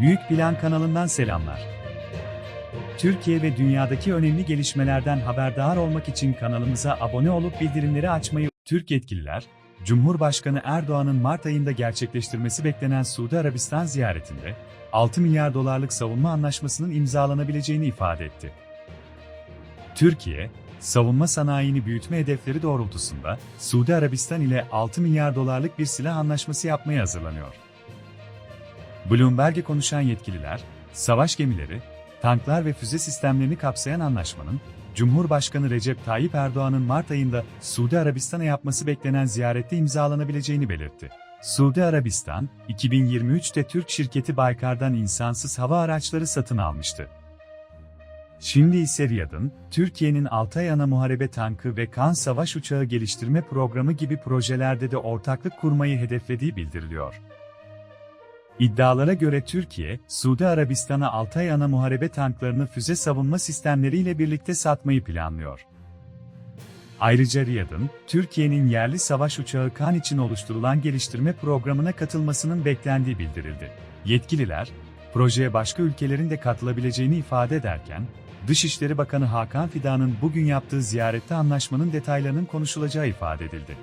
Büyük Plan kanalından selamlar. Türkiye ve dünyadaki önemli gelişmelerden haberdar olmak için kanalımıza abone olup bildirimleri açmayı Türk yetkililer, Cumhurbaşkanı Erdoğan'ın Mart ayında gerçekleştirmesi beklenen Suudi Arabistan ziyaretinde 6 milyar dolarlık savunma anlaşmasının imzalanabileceğini ifade etti. Türkiye, savunma sanayini büyütme hedefleri doğrultusunda Suudi Arabistan ile 6 milyar dolarlık bir silah anlaşması yapmaya hazırlanıyor. Bloomberg'e konuşan yetkililer, savaş gemileri, tanklar ve füze sistemlerini kapsayan anlaşmanın, Cumhurbaşkanı Recep Tayyip Erdoğan'ın Mart ayında Suudi Arabistan'a yapması beklenen ziyarette imzalanabileceğini belirtti. Suudi Arabistan, 2023'te Türk şirketi Baykar'dan insansız hava araçları satın almıştı. Şimdi ise Riyad'ın, Türkiye'nin Altay Ana Muharebe Tankı ve Kan Savaş Uçağı geliştirme programı gibi projelerde de ortaklık kurmayı hedeflediği bildiriliyor. İddialara göre Türkiye, Suudi Arabistan'a Altay Ana Muharebe tanklarını füze savunma sistemleriyle birlikte satmayı planlıyor. Ayrıca Riyad'ın, Türkiye'nin yerli savaş uçağı Kan için oluşturulan geliştirme programına katılmasının beklendiği bildirildi. Yetkililer, projeye başka ülkelerin de katılabileceğini ifade ederken, Dışişleri Bakanı Hakan Fidan'ın bugün yaptığı ziyarette anlaşmanın detaylarının konuşulacağı ifade edildi.